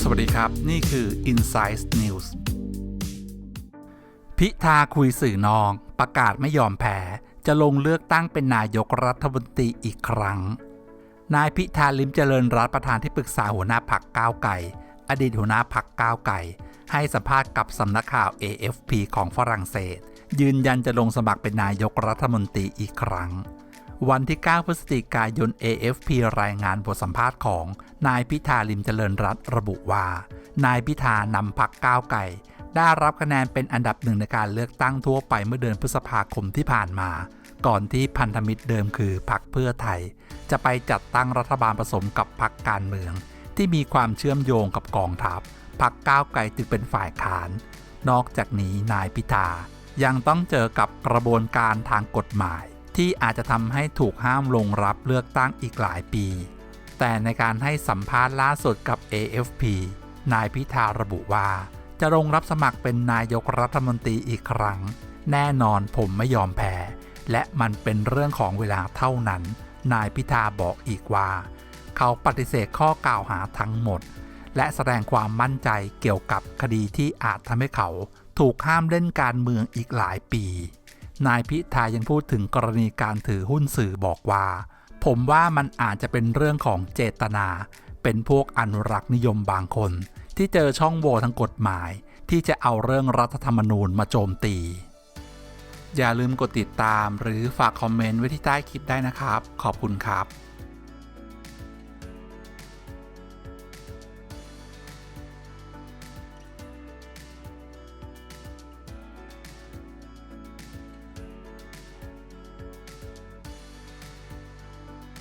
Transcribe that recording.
สวัสดีครับ นี่คือ Insight News พิธาคุยสื่อนอง ประกาศไม่ยอมแพ้ จะลงเลือกตั้งเป็นนายกรัฐมนตรีอีกครั้ง นายพิธาลิมเจริญรัฐประธานที่ปรึกษาหัวหน้าพักก้าวไก่ อดีตหัวหน้าพักก้าวไก่ ให้สัมภาษณ์กับสำนักข่าว AFP ของฝรั่งเศส ยืนยันจะลงสมัครเป็นนายกรัฐมนตรีอีกครั้ง วันที่ 9 พฤศจิกายน AFP รายงานบทสัมภาษณ์ของนายพิธาลิมเจริญรัตน์ระบุว่า นายพิธานำพักก้าวไก่ได้รับคะแนนเป็นอันดับหนึ่งในการเลือกตั้งทั่วไปเมื่อเดือนพฤษภาคมที่ผ่านมา ก่อนที่พันธมิตรเดิมคือพักเพื่อไทย จะไปจัดตั้งรัฐบาลผสมกับพักการเมือง ที่มีความเชื่อมโยงกับกองทัพพักก้าวไกลจึงเป็นฝ่ายค้าน นอกจากนี้นายพิธายังต้องเจอกับกระบวนการทางกฎหมาย ที่อาจจะทำให้ถูกห้ามลงรับเลือกตั้งอีกหลายปี แต่ในการให้สัมภาษณ์ล่าสุดกับ AFP นายพิธาระบุว่า จะลงรับสมัครเป็นนายกรัฐมนตรีอีกครั้ง แน่นอนผมไม่ยอมแพ้ และมันเป็นเรื่องของเวลาเท่านั้น นายพิธาบอกอีกว่า เขาปฏิเสธข้อกล่าวหาทั้งหมด และแสดงความมั่นใจเกี่ยวกับคดีที่อาจทำให้เขา ถูกห้ามเล่นการเมืองอีกหลายปี นายพิธายังพูดถึงกรณีการถือหุ้นสื่อบอกว่า ผมว่ามันอาจจะเป็นเรื่องของเจตนา เป็นพวกอนุรักษ์นิยมบางคน ที่เจอช่องโหว่ทางกฎหมาย ที่จะเอาเรื่องรัฐธรรมนูญมาโจมตี อย่าลืมกดติดตามหรือฝากคอมเมนต์ไว้ที่ใต้คลิปได้นะครับ ขอบคุณครับ